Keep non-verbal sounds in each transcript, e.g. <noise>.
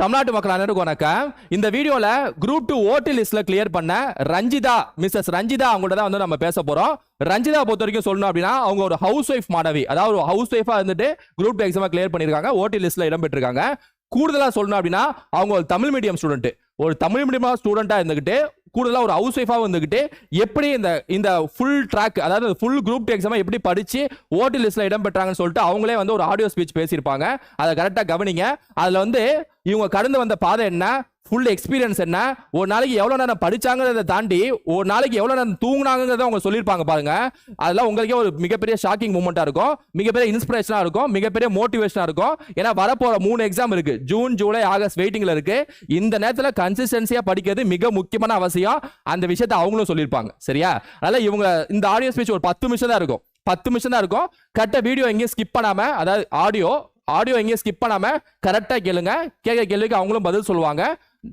தமிழ்நாட்டு மக்கள் அனைவருக்கும் வணக்கம். இந்த வீடியோல குரூப் டூ ஓட்டு லிஸ்ட்ல கிளியர் பண்ண ரஞ்சிதா மிஸ்ஸஸ் ரஞ்சிதா அவங்கள்ட்ட தான் வந்து நம்ம பேச போறோம். ரஞ்சிதா பொறுத்த வரைக்கும் சொல்லணும் அப்படின்னா அவங்க ஒரு ஹவுஸ் ஒய்ஃப் மாணவி. அதாவது ஒரு ஹவுஸ் ஒய்ஃபா இருந்துட்டு குரூப் டூ எக்ஸாம் கிளியர் பண்ணிருக்காங்க ஓட்டு லிஸ்ட்ல இடம் பெற்றிருக்காங்க. கூடுதலா சொல்லணும் அப்படின்னா அவங்க ஒரு தமிழ் மீடியம் ஸ்டூடெண்ட் ஒரு தமிழ் மீடியமாக ஸ்டூடெண்டா இருந்துகிட்டு கூடுதலாக ஒரு ஹவுஸ் ஒய்ஃபாக வந்துக்கிட்டு எப்படி இந்த இந்த ஃபுல் ட்ராக் அதாவது ஃபுல் குரூப் டூ எக்ஸாம் எப்படி படித்து ஓட்டு லிஸ்ட்டில் இடம் பெற்றாங்கன்னு சொல்லிட்டு அவங்களே வந்து ஒரு ஆடியோ ஸ்பீச் பேசியிருப்பாங்க. அதை கரெக்டாக கவனிங்க. அதில் வந்து இவங்க கடந்து வந்த பாதை என்ன? ஃபுல் எக்ஸ்பீரியன்ஸ் என்ன? ஒரு நாளைக்கு எவ்வளோ நேரம் படிச்சாங்கிறத தாண்டி ஒரு நாளைக்கு எவ்வளோ நேரம் தூங்கினாங்கிறத அவங்க சொல்லியிருப்பாங்க பாருங்க. அதெல்லாம் உங்களுக்கே ஒரு மிகப்பெரிய ஷாக்கிங் மூமெண்ட்டாக இருக்கும். மிகப்பெரிய இன்ஸ்பிரேஷனாக இருக்கும். மிகப்பெரிய மோட்டிவேஷனாக இருக்கும். ஏன்னா வரப்போகிற மூணு எக்ஸாம் இருக்கு. ஜூன் ஜூலை ஆகஸ்ட் வெயிட்டிங்கில் இருக்கு. இந்த நேரத்தில் கன்சிஸ்டன்சியாக படிக்கிறது மிக முக்கியமான அவசியம். அந்த விஷயத்தை அவங்களும் சொல்லியிருப்பாங்க. சரியா? அதனால் இவங்க இந்த ஆடியோ ஸ்பீச் ஒரு பத்து நிமிஷம் தான் இருக்கும். பத்து நிமிஷம் தான் இருக்கும். கரெக்டாக வீடியோ எங்கேயும் ஸ்கிப் பண்ணாமல் அதாவது ஆடியோ ஆடியோ எங்கேயும் ஸ்கிப் பண்ணாமல் கரெக்டாக கேளுங்க. கேட்க கேள்விக்கு அவங்களும் பதில் சொல்லுவாங்க.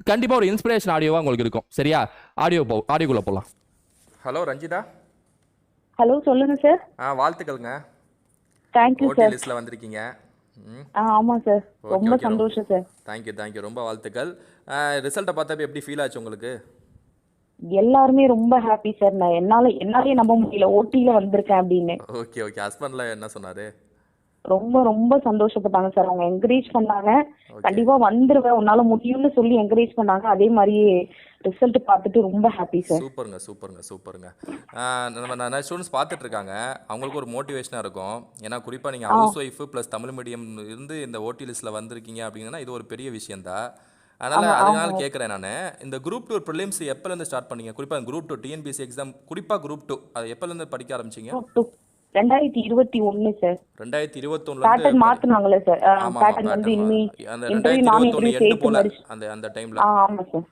கண்டிப்பா ஒரு இன்ஸ்பிரேஷன் ஆடியோவா உங்களுக்கு இருக்கும். சரியா? ஆடியோ போ ஆடியோக்குள்ள போகலாம் ஹலோ ரஞ்சிதா? ஹலோ சொல்லுங்க சார் ஆ வாழ்த்துக்கள்ங்க. தேங்க்யூ ஓடி சார் லிஸ்ட்ல வந்திருக்கீங்க. ஆ ஆமாம் சார் ரொம்ப சந்தோஷம் சார் தேங்க்யூ தேங்க்யூ ரொம்ப வாழ்த்துக்கள். ரிசல்ட்டை பார்த்தப்ப எப்படி ஃபீல் ஆச்சு உங்களுக்கு? எல்லாருமே ரொம்ப ஹாப்பி சார் நான் என்னால என்னாலே நம்ப முடியல. ஓட்டில வந்திருக்கேன் அப்படின்னு. ஓகே ஓகே ஹஸ்பண்ட்ல என்ன சொன்னாரு? ரொம்ப ரொம்ப சந்தோஷப்பட்டாங்க சார். அவங்க என்கரேஜ் பண்ணாங்க. கண்டிப்பா வந்துருவேன். உன்னால முடியும்னு சொல்லி என்கரேஜ் பண்ணாங்க. அதே மாதிரியே ரிசல்ட் பார்த்துட்டு ரொம்ப ஹாப்பி சார். சூப்பருங்க சூப்பருங்க சூப்பருங்க. நம்ம நிறைய ஸ்டூடெண்ட்ஸ் பார்த்துட்டு இருக்காங்க. அவங்களுக்கு ஒரு மோட்டிவேஷனாக இருக்கும். ஏன்னா குறிப்பாக நீங்கள் housewife plus Tamil medium இருந்து இந்த ஓடி லிஸ்ட்டில் வந்திருக்கீங்க அப்படிங்கன்னா இது ஒரு பெரிய விஷயம்தான். அதனால அதனால கேட்குறேன் நான். இந்த குரூப் டூ ப்ரிலிம்ஸ் எப்போலேருந்து ஸ்டார்ட் பண்ணீங்க? குறிப்பாக குரூப் டூ டிஎன்பிஎஸ்சி எக்ஸாம் குறிப்பாக குரூப் டூ அது எப்போலேருந்து படிக்க ஆரம்பிச்சீங்க? ரெண்டாயிரத்தி இருபத்தி சார் ரெண்டாயிரத்தி இருபத்தொன்னுல பேட்டர்ன் மாத்துனாங்களே சார் பேட்டர்ன் வந்து இனிமே அந்த இன்டர்வியூ நான் இருபத்தொன்னு அந்த அந்த டைம்ல ஆமா sir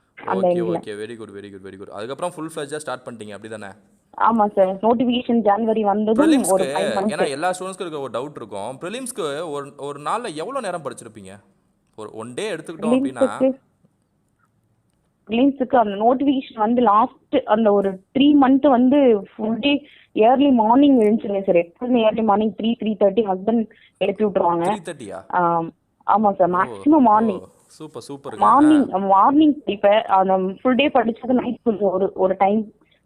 okay very good very good very good அதுக்கப்புறம் ஃபுல் ஃபிளஜா ஸ்டார்ட் பண்ணிட்டீங்க அப்படிதானே? ஆமா சார் நோட்டிபிகேஷன் ஜனவரி வந்ததும் ஒரு ஏன்னா எல்லா ஸ்டூடெண்ட்ஸ்க்கு இருக்க ஒரு டவுட் இருக்கும். ப்ரிலிம்ஸ்க்கு ஒரு ஒரு நாள்ல எவ்வளவு நேரம் படிச்சிருப்பீங்க? ஒரு ஒன் டே எடுத்துக்கிட்டோம் அப்படின்னா லிங்க்ஸுக்கு அந்த நோட்டிஃபிகேஷன் வந்து லாஸ்ட் அந்த ஒரு த்ரீ மந்த் வந்து ஃபுல் டே இயர்லி மார்னிங் எழுந்துருவேன் சார் எப்பவுமே early morning three three thirty husband எழுப்பி விட்டுருவாங்க. ஆம், சார் மேக்ஸிமம் மார்னிங் சூப்பர் சூப்பருங்க மார்னிங் மார்னிங் படிப்பேன் அந்த ஃபுல் டே படிச்சது நைட் கொஞ்சம் ஒரு ஒரு டைம்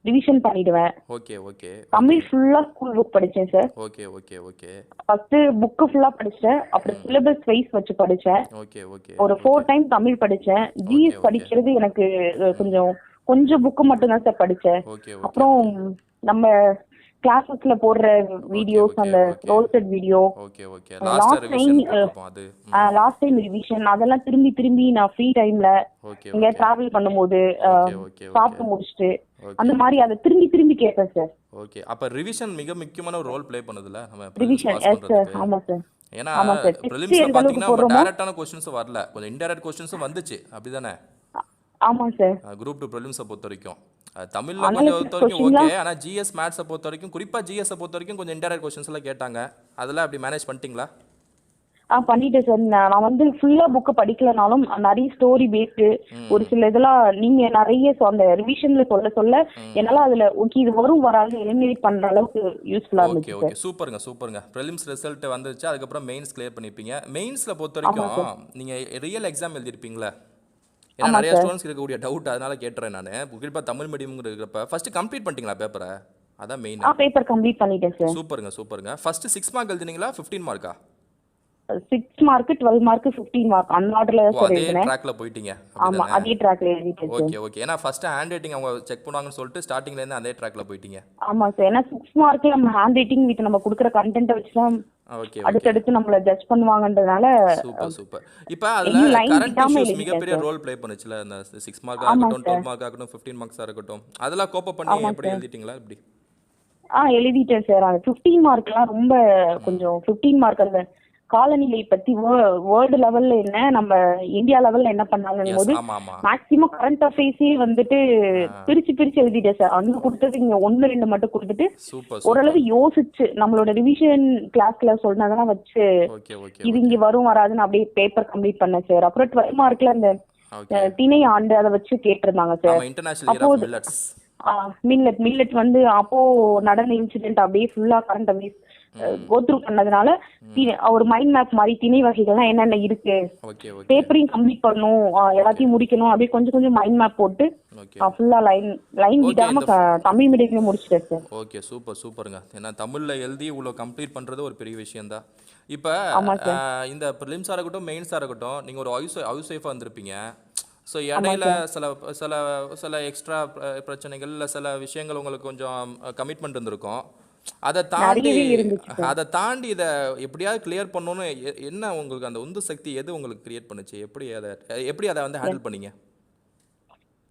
ரிவிஷன் பண்ணிடுவேன். Okay okay. தமிழ் ஃபுல்லா ஸ்கூல் புக் படிச்சேன் sir okay okay okay. First book ஃபுல்லா படிச்சேன். அப்புறம் சிலபஸ் வைஸ் வச்சு படிச்சேன். ஓகே ஓகே ஒரு ஃபோர் டைம் தமிழ் படிச்சேன். ஜிஎஸ் படிக்கிறது எனக்கு கொஞ்சம் கொஞ்சம் புக்கு மட்டும் தான் சார் படிச்சேன் அப்புறம் நம்ம கிளாஸஸ்ல போடுற வீடியோஸ் அந்த. Roasted video okay okay last last அது. லாஸ்ட் டைம் ரிவிஷன் அதெல்லாம் திரும்பி திரும்பி நான் ஃப்ரீ டைம்ல இங்க டிராவல் பண்ணும்போது சாப்பிட்டு முடிச்சுட்டு அந்த மாதிரி அதை திரும்பி திரும்பி கேட்பேன் சார் ஓகே அப்ப ரிவிஷன் மிக முக்கியமான ஒரு ரோல் ப்ளே பண்ணுதுல? நம்ம ரிவிஷன் எஸ் சார் ஆமா சார் ஏன்னா ப்ரிலிம்ஸ்ல பாத்தீங்கன்னா டைரக்டான கொஸ்டின்ஸும் வரல. கொஞ்சம் இன்டைரக்ட் கொஸ்டின்ஸும் வந்துச்சு. அப்படிதானே? ஆமா சார் குரூப் டூ ப்ரிலிம்ஸை பொறுத்த வரைக்கும் தமிழ்ல கொஞ்சம் பொறுத்த வரைக்கும் ஓகே ஆனா ஜிஎஸ் மேத்ஸை பொறுத்த வரைக்கும் குறிப்பா ஜிஎஸ் பொறுத்த வரைக்கும் கொஞ்சம் இன்டைரக்ட் கொஸ்டின்ஸ் எல்லாம் கேட்டாங்க. அதெல்லாம் அப்படி மேனேஜ் பண்ணிட்டீங்களா? ஆ பண்ணிட்டேன் சார் நான் வந்து ஃபுல்லா புக்கு படிக்கலனாலும் நிறைய ஸ்டோரி பேஸ்டு ஒரு சில இதெல்லாம் நீங்க நிறைய அந்த ரிவிஷன்ல சொல்ல சொல்ல என்னால அதுல ஓகே இது வரும் வராது எலிமினேட் பண்ற அளவுக்கு யூஸ்ஃபுல்லா இருந்துச்சு ஓகே சூப்பருங்க சூப்பருங்க. ப்ரிலிம்ஸ் ரிசல்ட் வந்துருச்சு அதுக்கப்புறம் மெயின்ஸ் கிளியர் பண்ணிருப்பீங்க. மெயின்ஸ்ல பொறுத்த வரைக்கும் நீங்க ரியல் எக்ஸாம் எழுதிருப்பீங்களா? ஏன்னா நிறைய ஸ்டூடெண்ட்ஸ் இருக்கக்கூடிய டவுட் அதனால கேட்டுறேன் நான். குறிப்பா தமிழ் மீடியம் இருக்கிறப்ப ஃபர்ஸ்ட் கம்ப்ளீட் பண்ணிட்டீங்களா பேப்பரை அதான் மெயின் பேப்பர் கம்ப்ளீட் பண்ணிட்டேன் சார். சூப்பருங்க சூப்பருங்க. ஃபர்ஸ்ட் சிக்ஸ் மார்க் எழுதினீங்களா fifteen மார்க்கா six mark twelve mark fifteen mark அந்த ஆர்டர்ல ஓ தான் சார் அதே எழுதினேன். ட்ராக்ல போயிட்டீங்க. ஆமா அதே ட்ராக்ல எழுதிட்டேன் ஓகே ஓகே ஏன்னா ஃபர்ஸ்ட் ஹேண்ட் ரைட்டிங் அவங்க செக் பண்ணுவாங்கன்னு சொல்லிட்டு ஸ்டார்டிங்ல இருந்து அதே ட்ராக்ல போயிட்டீங்க. ஆமா சார். ஏன்னா சிக்ஸ் மார்க் நம்ம ஹேண்ட் ரைட்டிங் வித் நம்ம கொடுக்குற கண்டென்ட்டை வச்சு தான் அடுத்தடுத்து நம்மள ஜட்ஜ் பண்ணுவாங்கன்றதுனால சூப்பர் சூப்பர். இப்போ அதுல கரண்ட் இஷ்யூஸ் மிகப்பெரிய. ரோல் ப்ளே பண்ணுச்சுல அந்த சிக்ஸ் மார்க் ஆகட்டும் டுவெல் மார்க் ஆகட்டும் ஃபிஃப்டீன் மார்க்ஸா இருக்கட்டும் அதெல்லாம் கோப்ப பண்ணி எப்படி எழுதிட்டீங்களா இப்படி ஆ எழுதிட்டேன் சார் அந்த ஃபிஃப்டீன் மார்க்லாம் ரொம்ப கொஞ்சம் ஃபிஃப்டீன் மார்க் அந்த காலநிலை பத்தி வேர்ல்டு லெவல்ல என்ன நம்ம இந்தியா லெவல்ல என்ன பண்ணாங்கன்னு போது மேக்சிமம் கரண்ட் அஃபேர்ஸே வந்துட்டு பிரிச்சு பிரிச்சு எழுதிட்டேன் சார் அங்க கொடுத்தது இங்க ஒன்னு ரெண்டு மட்டும் கொடுத்துட்டு ஓரளவு யோசிச்சு நம்மளோட ரிவிஷன் கிளாஸ்ல சொன்னதெல்லாம் வச்சு இது இங்க வரும் வராதுன்னு அப்படியே பேப்பர் கம்ப்ளீட் பண்ணேன் சார் அப்புறம் டுவெல் மார்க்ல அந்த திணை ஆண்டு அதை வச்சு கேட்டிருந்தாங்க சார் மில்லட்ஸ் மில்லட் மில்லட் வந்து அப்போ நடந்த இன்சிடென்ட் அப்படியே ஃபுல்லா கரண்ட் அஃபேர்ஸ் கோத்ரூ பண்ணதுனால ஒரு மைண்ட் மேப் மாதிரி திணை வகைகள்லாம் என்னென்ன இருக்கு? பேப்பரையும் கம்ப்ளீட் பண்ணணும். ஆஹ் எல்லாத்தையும் முடிக்கணும். அப்படியே கொஞ்சம் கொஞ்சம் மைண்ட் மேப் போட்டு ஃபுல்லா லைன் லைன் விடாம தமிழ் மீடியத்துல முடிச்சிட்டேன் சார். ஓகே சூப்பர் சூப்பருங்க. ஏன்னா தமிழில் எழுதி இவ்வளோ கம்ப்ளீட் பண்ணுறது ஒரு பெரிய விஷயம்தான். இப்போ ஆமா இந்த ப்ரிலிம்ஸாக இருக்கட்டும் மெயின்ஸாக இருக்கட்டும் நீங்கள் ஒரு ஹவுஸ் ஹவுஸ் ஒய்ஃபாக வந்திருப்பீங்க ஸோ இடையில சில சில சில எக்ஸ்ட்ரா பிரச்சனைகள் இல்லை சில விஷயங்கள் உங்களுக்கு கொஞ்சம் கமிட்மெண்ட் இருந்திருக்கும். அதை தாண்டி அதை தாண்டி இதை எப்படியாவது கிளியர் பண்ணணும்னு என்ன உங்களுக்கு அந்த உந்து சக்தி எது உங்களுக்கு கிரியேட் பண்ணுச்சு? எப்படி அதை எப்படி அதை வந்து ஹேண்டில் பண்ணீங்க?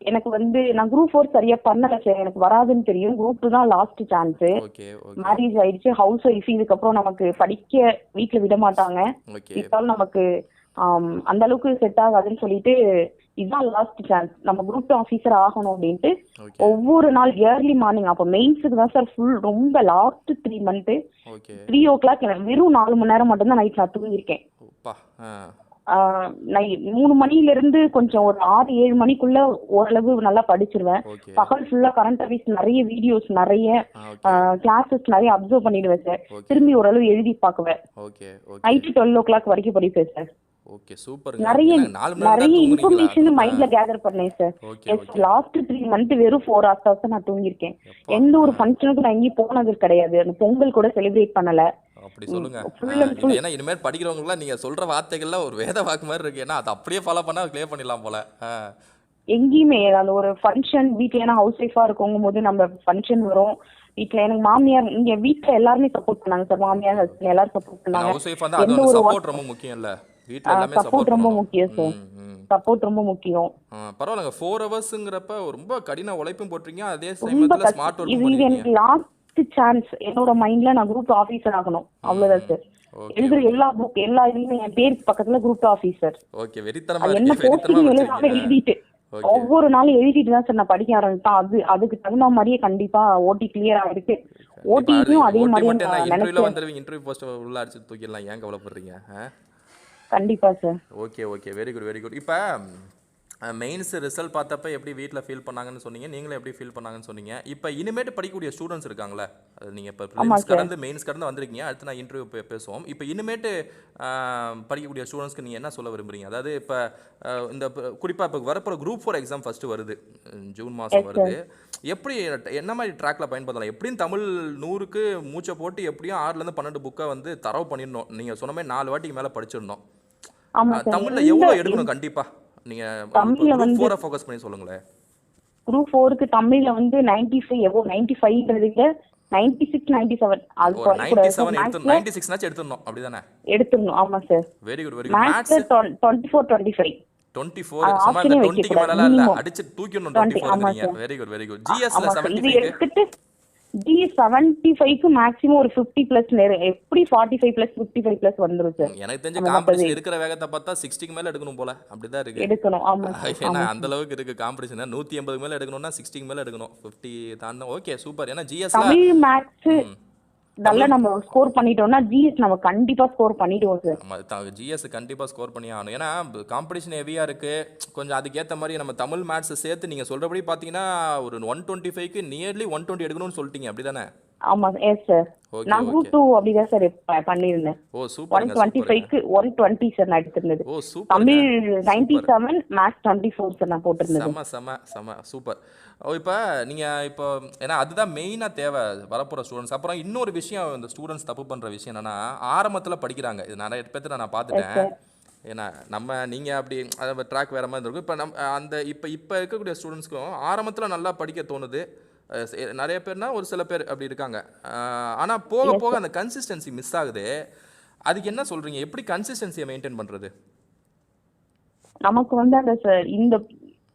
எனக்கு வந்து நான் குரூப் ஃபோர் சரியா பண்ணல சார். எனக்கு வராதுன்னு தெரியும். குரூப் தான் லாஸ்ட் சான்ஸ் மேரேஜ் ஆயிடுச்சு. ஹவுஸ் ஒய்ஃப் இதுக்கப்புறம் நமக்கு படிக்க வீட்ல விட மாட்டாங்க. இருந்தாலும் நமக்கு அந்த அளவுக்கு செட் ஆகாதுன்னு சொல்லிட்டு இதுதான் லாஸ்ட் சான்ஸ் நம்ம குரூப் டூ ஆஃபீஸர் ஆகணும் அப்படின்ட்டு ஒவ்வொரு நாள் இயர்லி மார்னிங் அப்போ மெயின்ஸுக்கு தான் சார் ஃபுல் ரொம்ப last three month three o'clock வெறும் நாலு மணி நேரம் மட்டும்தான் நைட் நான் தூங்கியிருக்கேன். மூணு மணில இருந்து கொஞ்சம் ஒரு ஆறு ஏழு மணிக்குள்ள ஓரளவு நல்லா படிச்சிருவேன். பகல் ஃபுல்லா கரண்ட் அஃபேர்ஸ் நிறைய வீடியோஸ் நிறைய கிளாஸஸ் நிறைய அப்சர்வ் பண்ணிடுவேன் சார் திரும்பி ஓரளவு எழுதி okay night twelve o'clock வரைக்கும் படிப்பேன் சார் ஓகே சூப்பருங்க நிறைய நிறைய இன்ஃபர்மேஷன் மைண்ட்ல கேதர் பண்ணேன் sir yes last three month வெறும் ஃபோர் ஹவர்ஸ் தான் நான் தூங்கியிருக்கேன். எந்த ஒரு ஃபங்க்ஷனுக்கும் நான் எங்கேயும் போனது கிடையாது. அந்த பொங்கல் கூட செலிப்ரேட் பண்ணல. அப்படி சொல்லுங்க. ஏன்னா இனிமேல் படிக்கிறவங்கலாம் நீங்க சொல்ற வார்த்தைகள்லாம் ஒரு வேத வாக்கு மாதிரி இருக்கு. ஏன்னா அதை அப்படியே ஃபாலோ பண்ணா கிளியர் பண்ணிடலாம் போல. எங்கேயுமே அந்த ஒரு ஃபங்க்ஷன் வீட்ல ஏன்னா ஹவுஸ் ஒய்ஃபா இருக்கவங்க போது நம்ம ஃபங்க்ஷன் வரும். வீட்ல எனக்கு மாமியார் இங்க வீட்ல எல்லாருமே சப்போர்ட் பண்ணாங்க சார் மாமியார் எல்லாரும் சப்போர்ட் பண்ணாங்க. ஹவுஸ் ஒய்ஃப் வந்து அது சப்போர்ட் ரொம்ப முக்கியம் இல்ல சப்போர்ட் ரொம்ப முக்கியம் சார். சப்போர்ட் ரொம்ப முக்கியம். பரவாயில்லைங்க. ஃபோர் ஹவர்ஸுங்கிறப்ப ரொம்ப கடின உழைப்பும் போட்டிருக்கீங்க. அதே சமயத்துல ஸ்மார்ட் ஒர்க்கும் இது எனக்கு லாஸ்ட் சான்ஸ் என்னோட மைண்ட்ல நான் குரூப் ஆபீசர் ஆகணும். அவ்வளவுதான் சார் எழுதுற எல்லா புக் எல்லா இதுலயுமே என் பேருக்கு பக்கத்துல குரூப் ஆபீசர் ஓகே வெறித்தனமா என்ன போஸ்டிங் எழுதாம எழுதிட்டு. ஒவ்வொரு நாளும் எழுதிட்டு தான் சார் நான் படிக்க ஆரம்பிச்சேன் அது அதுக்கு தகுந்த மாதிரியே கண்டிப்பா ஓடி கிளியர் ஆயிருக்கு ஓடிக்கும் அதே ஓட்டி மாதிரியே மட்டும் என்ன நான் இன்டர்வியூல நினைச்சேன் வந்துருவீங்க. இன்டர்வியூ போஸ்ட் உள்ள அடிச்சு தூக்கிடலாம். ஏன் கவலைப்படுறீங்க? கண்டிப்பா sir. Okay okay. Very good very good இப்போ மெயின்ஸ் ரிசல்ட் பார்த்தப்ப எப்படி வீட்டில் ஃபீல் பண்ணாங்கன்னு சொன்னீங்க? நீங்களும் எப்படி ஃபீல் பண்ணாங்கன்னு சொன்னீங்க? இப்போ இனிமேட்டு படிக்கக்கூடிய ஸ்டூடெண்ட்ஸ் இருக்காங்களே அது நீங்கள் இப்போ ப்ரிலிம்ஸ் கடந்து மெயின்ஸ் கடந்து வந்திருக்கீங்க. அடுத்து நான் இன்டர்வியூ பேசுவோம். இப்போ இனிமேட்டு படிக்கக்கூடிய ஸ்டூடெண்ட்ஸ்க்கு நீங்கள் என்ன சொல்ல விரும்புறீங்க? அதாவது இப்போ இந்த குறிப்பாக இப்போ வரப்போகிற குரூப் ஃபோர் எக்ஸாம் ஃபஸ்ட்டு வருது. ஜூன் மாதம் வருது. எப்படி என்ன மாதிரி ட்ராக்ல பயன்படுத்தலாம்? எப்படியும் தமிழ் நூறுக்கு மூச்சை போட்டு எப்படியும் ஆறுலேருந்து பன்னெண்டு புக்கை வந்து தரவு பண்ணிடணும். நீங்கள் சொன்ன மாதிரி நாலு வாட்டிக்கு மேலே படிச்சிடணும். சார் தமிழ்ல எவ்வளவு எடுக்கணும் கண்டிப்பா? நீங்க தமிழ்ல வந்து- ஃபோக்கஸ் பண்ணி சொல்லுங்களேன். குரூப் ஃபோருக்கு தமிழ்ல வந்து நைன்டி ஃபைவ் எவ்வளோ நைன்டி ஃபைவ்ன்றதுக்கு நைன்டி சிக்ஸ் நைன்டி செவன் அது நைன்டி செவன் எடுத்து நைன்டி சிக்ஸ்னாச்சும் எடுத்துடணும். அப்படிதானே? எடுத்துடணும். ஆமா sir. Very good very good maths twenty four twenty five twenty four சும்மா இந்த டுவெண்ட்டிக்கு வைக்கக்கூடாது, மேல இல்ல. அடிச்சு தூக்கிடணும் 20, twenty four. Very good very good ஜிஎஸ்ல seventy எடுத்துட்டு ஜி செவன்டி ஃபைவ்க்கு மேக்ஸிமம் ஒரு ஃபிஃப்டி பிளஸ் எப்படி forty five plus fifty five plus வந்துரும் சார் எனக்கு தெரிஞ்ச காம்படிஷன் இருக்கிற வேகத்தை பார்த்தா சிக்ஸ்டிக்கு மேல எடுக்கணும் போல. அப்படிதான் இருக்கு. எடுக்கணும். ஆமா. <laughs> ஏன்னா அந்த அளவுக்கு இருக்கு காம்படிஷன் நூத்தி எண்பதுக்கு மேல எடுக்கணும்னா சிக்ஸ்டிக்கு மேல எடுக்கணும். ஃபிஃப்டி தாண்டணும் ஓகே சூப்பர் ஏன்னா ஜிஎஸ்ல தமிழ் மேக்ஸ் நல்லா நம்ம ஸ்கோர் பண்ணிட்டோம்னா ஜிஎஸ் நம்ம கண்டிப்பா ஸ்கோர் பண்ணிடுவோம் சார் ஜிஎஸ் கண்டிப்பா ஸ்கோர் பண்ணி ஆகணும். ஏன்னா காம்படிஷன் ஹெவியா இருக்கு. கொஞ்சம் அதுக்கேத்த மாதிரி நம்ம தமிழ் மேத்ஸை சேர்த்து நீங்க சொல்றபடி பாத்தீங்கன்னா ஒரு ஒன் டுவெண்ட்டி ஃபைவ்க்கு நியர்லி ஒன் டுவெண்ட்டி எடுக்கணும்னு சொல்லிட்டீங்க. அப்படிதானே? ஆமா எஸ் சார் நான் குரூப் டூ அப்படிதான் சார் பண்ணியிருந்தேன் ஓ ஒன் டுவெண்ட்டி ஃபைவ்க்கு ஒன் டுவெண்ட்டி சார் நான் எடுத்திருந்தது. Tamil ninety seven max twenty four sir நான் போட்டிருந்தது. செம செம செம சூப்பர். ஓ இப்போ நீங்கள் இப்போ ஏன்னா அதுதான் மெயினாக தேவை வரப்போகிற ஸ்டூடெண்ட்ஸ் அப்புறம் இன்னொரு விஷயம் இந்த ஸ்டூடெண்ட்ஸ் தப்பு பண்ணுற விஷயம் என்னன்னா ஆரம்பத்தில் படிக்கிறாங்க. இது நிறைய பேர்த்த நான் பார்த்துட்டேன். ஏன்னா நம்ம நீங்கள் அப்படி ட்ராக் வேறு மாதிரி இருக்கும் இப்போ நம் அந்த இப்போ இப்போ இருக்கக்கூடிய ஸ்டூடெண்ட்ஸ்க்கும் ஆரம்பத்தில் நல்லா படிக்க தோணுது. நிறைய பேர்னா ஒரு சில பேர் அப்படி இருக்காங்க. ஆனால் போக போக அந்த கன்சிஸ்டன்சி மிஸ் ஆகுது. அதுக்கு என்ன சொல்கிறீங்க எப்படி கன்சிஸ்டன்சியை மெயின்டைன் பண்ணுறது நமக்கு வந்து அந்த ச- இந்த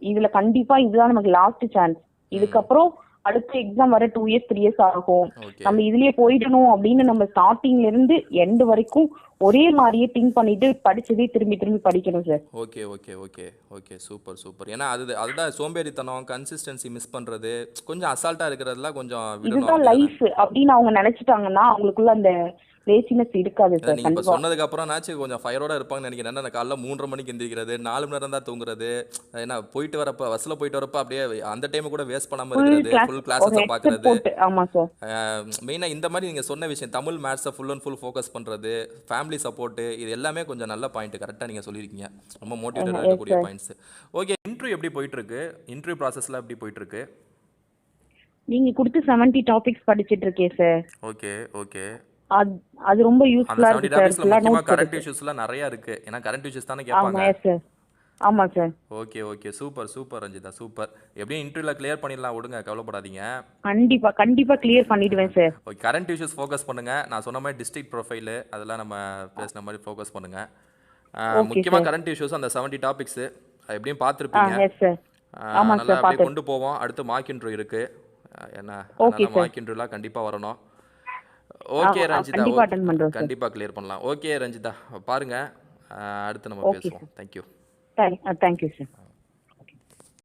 இதுல கண்டிப்பா இதுதான் நமக்கு லாஸ்ட் சான்ஸ் இதுக்கப்புறம் அடுத்த எக்ஸாம் வர டூ இயர்ஸ் த்ரீ இயர்ஸ் ஆகும். நம்ம இதுலயே போயிடணும் அப்படின்னு நம்ம ஸ்டார்டிங்ல இருந்து எண்ட் வரைக்கும் ஒரே மாதிரியே திங்க் பண்ணிட்டு படிச்சதே திரும்பி திரும்பி படிக்கணும் sir okay okay okay okay super super ஏன்னா அது அதுதான் சோம்பேறித்தனம் கன்சிஸ்டன்சி மிஸ் பண்றது கொஞ்சம் அசால்ட்டா இருக்கிறதெல்லாம் கொஞ்சம் இதுதான் லைஃப் அப்படின்னு அவங்க நினைச்சிட்டாங்கன்னா அவங்களுக்குள்ள அந்த லேசினஸ் இருக்காது சார் நீங்க சொன்னதுக்கு அப்புறம் நாச்சு கொஞ்சம் ஃபயரோட இருப்பாங்கன்னு நினைக்கிறேன். நான் காலைல மூன்றரை மணிக்கு எந்திரிக்கிறது நாலு மணி நேரம் தான் தூங்குறது ஏன்னா போயிட்டு வரப்ப பஸ்ல போயிட்டு வரப்ப அப்படியே அந்த டைம் கூட வேஸ்ட் பண்ணாம இருக்கிறது ஃபுல் கிளாஸஸ் பாக்குறது ஆமா சார் மெயினாக இந்த மாதிரி நீங்கள் சொன்ன விஷயம் தமிழ் மேத்ஸை ஃபுல் அண்ட் ஃபுல் ஃபோக்கஸ் பண்ணுறது ஃபேமிலி சப்போர்ட்டு இது எல்லாமே கொஞ்சம் நல்ல பாயிண்ட் கரெக்டாக நீங்கள் சொல்லியிருக்கீங்க. ரொம்ப yes, இருக்கக்கூடிய. பாயிண்ட்ஸ் ஓகே இன்டர்வியூ எப்படி போயிட்டு இருக்கு இன்டர்வியூ ப்ராசஸ்லாம் எப்படி போயிட்டு இருக்கு நீங்க கொடுத்து செவன்டி டாபிக்ஸ் படிச்சிட்டு இருக்கேன் சார் ஓகே ஓகே அது ரொம்ப யூஸ்ஃபுல்லா செவன்டி இருக்கு சார் நோட்ஸ் கரண்ட் இஷ்யூஸ்லாம் நிறைய இருக்கு. ஏன்னா கரண்ட் இஷ்யூஸ் தானே கேட்பாங்க. சார் ஆமா sir okay okay super super Ranjitha super எப்படியும் இன்டர்வியூவில் கிளியர் பண்ணிடலாம். விடுங்க கவலைப்படாதீங்க. கண்டிப்பா கண்டிப்பா கிளியர் பண்ணிடுவேன் sir okay current issues focus பண்ணுங்க. நான் சொன்ன மாதிரி டிஸ்ட்ரிக்ட் ப்ரொஃபைலு அதெல்லாம் நம்ம பேசின மாதிரி ஃபோக்கஸ் பண்ணுங்க. sir. கரண்ட் இஷ்யூஸ் அந்த செவன்ட்டி டாபிக்ஸு எப்படியும் பார்த்துருப்பீங்க. நல்லா அப்படியே கொண்டு போவோம். அடுத்து மார்க் இன்ட்ரோ இருக்கு. என்ன. மார்க் இன்ட்ரோலாம் கண்டிப்பா வரணும். ஓகே ரஞ்சிதா கண்டிப்பா பண்றோம். கண்டிப்பா கிளியர் பண்ணலாம். ஓகே ரஞ்சிதா பாருங்க. அடுத்து நம்ம பேசுவோம். Thank you thank thank you sir